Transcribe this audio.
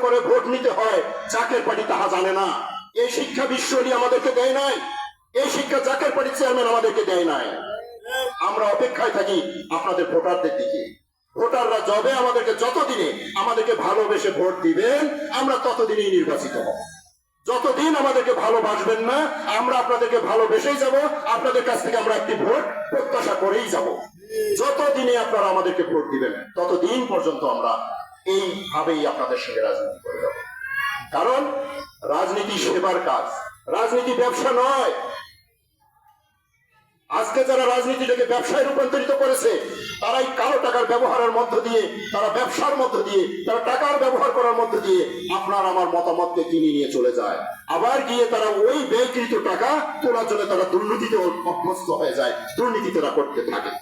করে ভোট নিতে হয়, জাকের পার্টি তাহা জানে না। এই শিক্ষা বিশ্বলি আমাদেরকে দেয় নাই। এই শিক্ষা জাকের পার্টি চেয়ারম্যান আমাদেরকে দেয় নাই। আমরা অপেক্ষায় থাকি আপনাদের ভোটারদের দিকে। ভোটাররা যবে আমাদেরকে যতদিনে আমাদেরকে ভালোবেসে ভোট দিবেন, আমরা ততদিনই নির্বাচিত হব। যতদিন আমাদেরকে ভালোবাসবেন না, আমরা আপনাদেরকে ভালোবেসেই যাব, আপনাদের কাছ থেকে আমরা একটি ভোট প্রত্যাশা করেই যাব। যতদিনে আপনারা আমাদেরকে ভোট দিবেন, ততদিন পর্যন্ত আমরা এইভাবেই আপনাদের সঙ্গে রাজনীতি করে যাব। কারণ রাজনীতি সেবার কাজ। রাজনীতি ব্যবসা নয়। আজকে যারা রাজনীতিটাকে ব্যবসায় রূপান্তরিত করেছে, তারাই কালো টাকার ব্যবহারের মধ্য দিয়ে, তারা ব্যবসার মধ্য দিয়ে, তারা টাকার ব্যবহার করার মধ্য দিয়ে আপনার আমার মতামতকে কিনে নিয়ে চলে যায়। আবার গিয়ে তারা ওই ব্যয়কৃত টাকা তোলার জন্য তারা দুর্নীতিতে অভ্যস্ত হয়ে যায়। দুর্নীতি তারা করতে থাকে।